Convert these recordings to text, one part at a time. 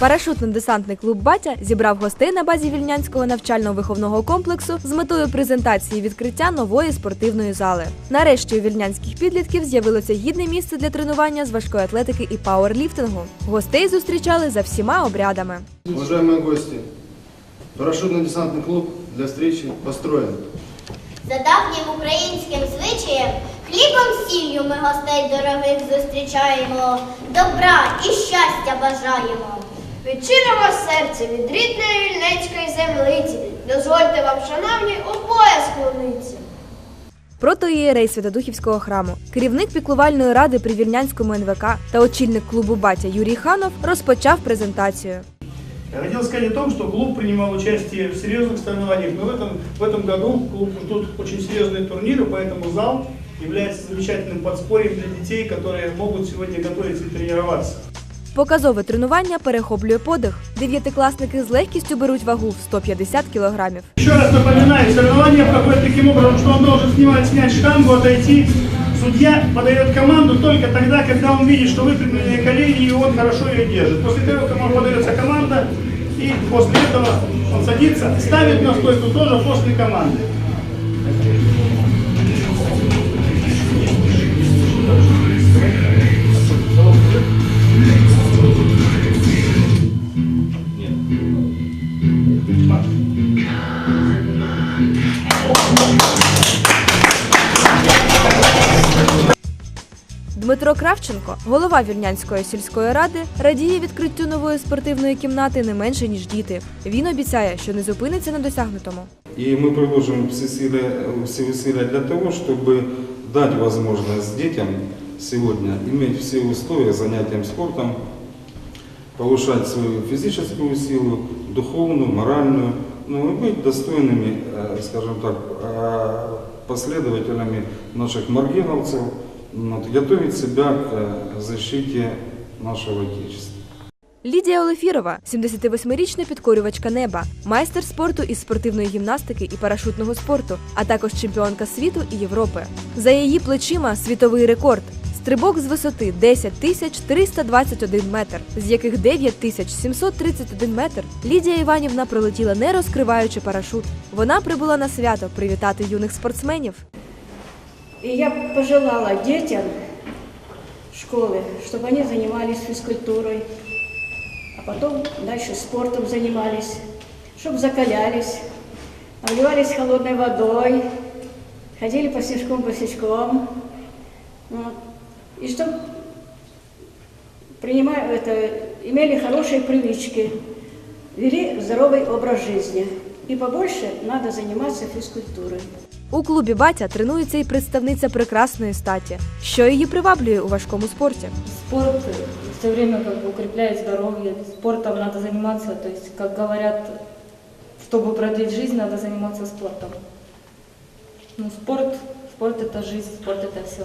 Парашутно-десантний клуб Батя зібрав гостей на базі вільнянського навчально-виховного комплексу з метою презентації відкриття нової спортивної зали. Нарешті у вільнянських підлітків з'явилося гідне місце для тренування з важкої атлетики і пауерліфтингу. Гостей зустрічали за всіма обрядами. Уважаемые гости, парашютно-десантный клуб для встречи построен. За давнім українським звичаєм, хлібом сіллю ми гостей дорогих зустрічаємо, добра і щастя бажаємо. Від щирого серця, від рідної вільнецької землиці, дозвольте вам, шановні, у пояс склонитися. Протоієрей Святодухівського храму, керівник піклувальної ради при вільнянському НВК та очільник клубу Батя Юрій Ханов розпочав презентацію. Я хотел сказать о том, что клуб принимал участие в серьезных соревнованиях, но в этом, в этом году клуб ждут очень серьезные турниры, поэтому зал является замечательным подспорьем для детей, которые могут сегодня готовиться и тренироваться. Показове тренування перехоплює подих. Дев'ятикласники з легкістю беруть вагу в 150 кілограмів. Еще раз напоминаю, соревнование проходит таким образом, что он должен снимать, снять штангу, отойти. Судья подает команду только тогда, когда он видит, что выпрямленные колени, и он хорошо ее держит. После того, как ему подается команда, и после этого он садится, ставит на стойку тоже после команды. Дмитро Кравченко, голова Вільнянської сільської ради, радіє відкриттю нової спортивної кімнати не менше ніж діти. Він обіцяє, що не зупиниться на досягнутому. И мы приложим все силы, все усилия для того, чтобы дать возможность детям сегодня иметь все условия занятием спортом, повышать свою физическую силу, духовную, моральную, ну и быть достойными, э, скажем так, э, последователями наших маргиновцев, вот, готовить себя к э, защите нашего Отечества. Лідія Олефірова, 78-річна підкорювачка неба, майстер спорту із спортивної гімнастики і парашутного спорту, а також чемпіонка світу і Європи. За її плечима світовий рекорд. Стрибок з висоти 10 тисяч 321 метр, з яких 9 тисяч 731 метр Лідія Іванівна пролетіла не розкриваючи парашут. Вона прибула на свято привітати юних спортсменів. И я пожелала детям школы, чтобы они занимались физкультурой, а потом дальше спортом занимались, чтобы закалялись, обливались холодной водой, ходили по снежком босичком, вот, и чтобы принимая это, имели хорошие привычки, вели здоровый образ жизни. И побольше надо заниматься физкультурой. У клубі Батя тренується і представниця прекрасної статі, що її приваблює у важкому спорті. Спорт все время как бы укрепляет здоровье, спортом надо заниматься, то есть, как говорят, чтобы продлить жизнь, надо заниматься спортом. Ну, спорт, спорт это жизнь, спорт это все.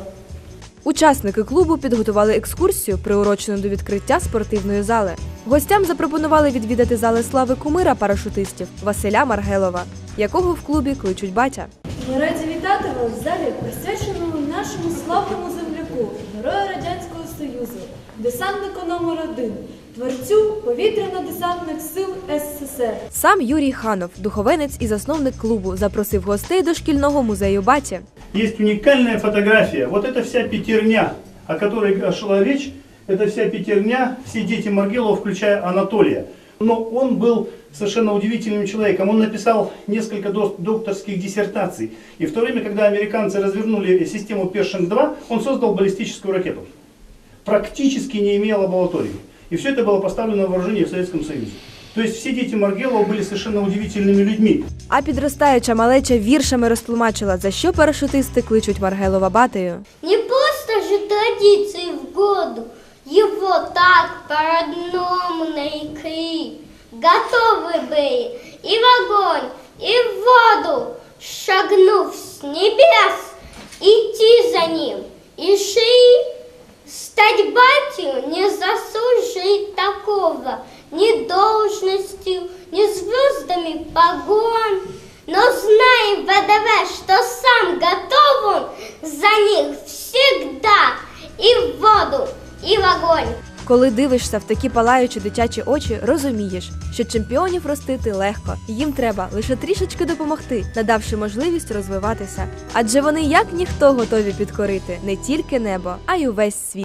Учасники клубу підготували екскурсію, приурочену до відкриття спортивної зали. Гостям запропонували відвідати зали слави кумира парашутистів Василя Маргелова, якого в клубі кличуть батя. Ми раді вітати вас в залі, присвяченому нашому славному земляку, герою Радянського Союзу, десантнику номер один, творцю повітряно-десантних сил СССР. Сам Юрій Ханов, духовенець і засновник клубу, запросив гостей до шкільного музею баті. Есть уникальная фотография. Вот эта вся пятерня, о которой шла речь, это вся пятерня, все дети Маргелова, включая Анатолия Но он был совершенно удивительным человеком. Он написал несколько дос- докторских диссертаций. И в то время, когда американцы развернули систему Першинг-2, он создал баллистическую ракету. Практически не имея лаборатории. И все это было поставлено на вооружение в Советском Союзе. То есть все дети Маргелова были совершенно удивительными людьми. А підростаюча малеча віршами розтлумачила, за що парашутисти кличуть Маргелова батею. Не просто же традиции в году, Его так по-родному нарекли. Готовы были и в огонь, и в воду, шагнув с небес, идти за ним, и шли Стать батью не заслужить такого ни должностью, ни звездами погон. Но знай, ВДВ, что сам Коли дивишся в такі палаючі дитячі очі, розумієш, що чемпіонів ростити легко. Їм треба лише трішечки допомогти, надавши можливість розвиватися. Адже вони як ніхто готові підкорити не тільки небо, а й увесь світ.